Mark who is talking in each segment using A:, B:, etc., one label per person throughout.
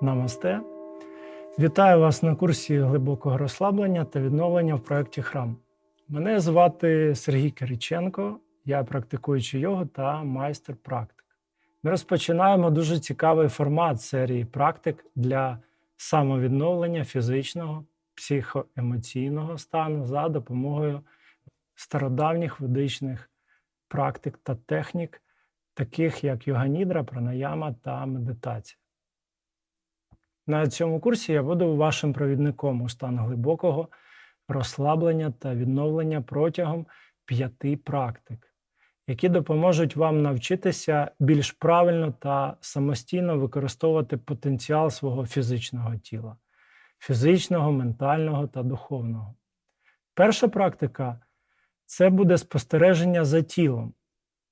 A: Намасте. Вітаю вас на курсі глибокого розслаблення та відновлення в проєкті Храм. Мене звати Сергій Кириченко, я практикуючий йогу та майстер практик. Ми розпочинаємо дуже цікавий формат серії практик для самовідновлення фізичного, психоемоційного стану за допомогою стародавніх ведичних практик та технік, таких як йоганідра, пранаяма та медитація. На цьому курсі я буду вашим провідником у стан глибокого розслаблення та відновлення протягом п'яти практик, які допоможуть вам навчитися більш правильно та самостійно використовувати потенціал свого фізичного тіла, фізичного, ментального та духовного. Перша практика це буде спостереження за тілом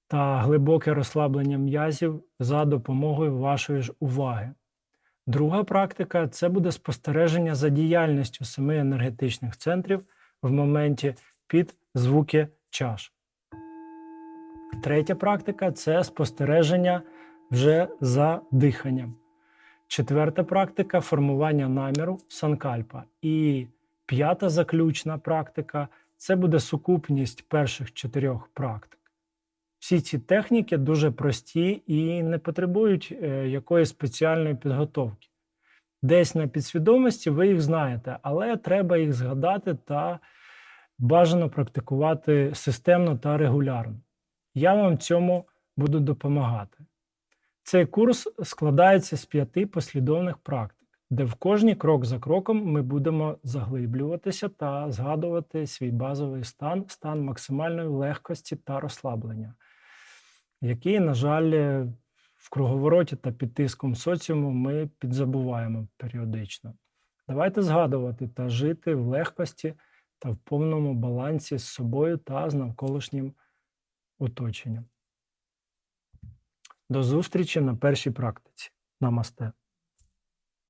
A: та глибоке розслаблення м'язів за допомогою вашої ж уваги. Друга практика це буде спостереження за діяльністю семи енергетичних центрів в моменті під звуки чаш. Третя практика це спостереження вже за диханням. Четверта практика формування наміру санкальпа. І п'ята заключна практика це буде сукупність перших чотирьох практик. Всі ці техніки дуже прості і не потребують е, якоїсь спеціальної підготовки. Десь на підсвідомості ви їх знаєте, але треба їх згадати та бажано практикувати системно та регулярно. Я вам цьому буду допомагати. Цей курс складається з п'яти послідовних практик, де в кожній крок за кроком ми будемо заглиблюватися та згадувати свій базовий стан, стан максимальної легкості та розслаблення, який, на жаль, в круговороті та під тиском соціуму ми підзабуваємо періодично. Давайте згадувати та жити в легкості та в повному балансі з собою та з навколишнім оточенням. До зустрічі на першій практиці. Намасте.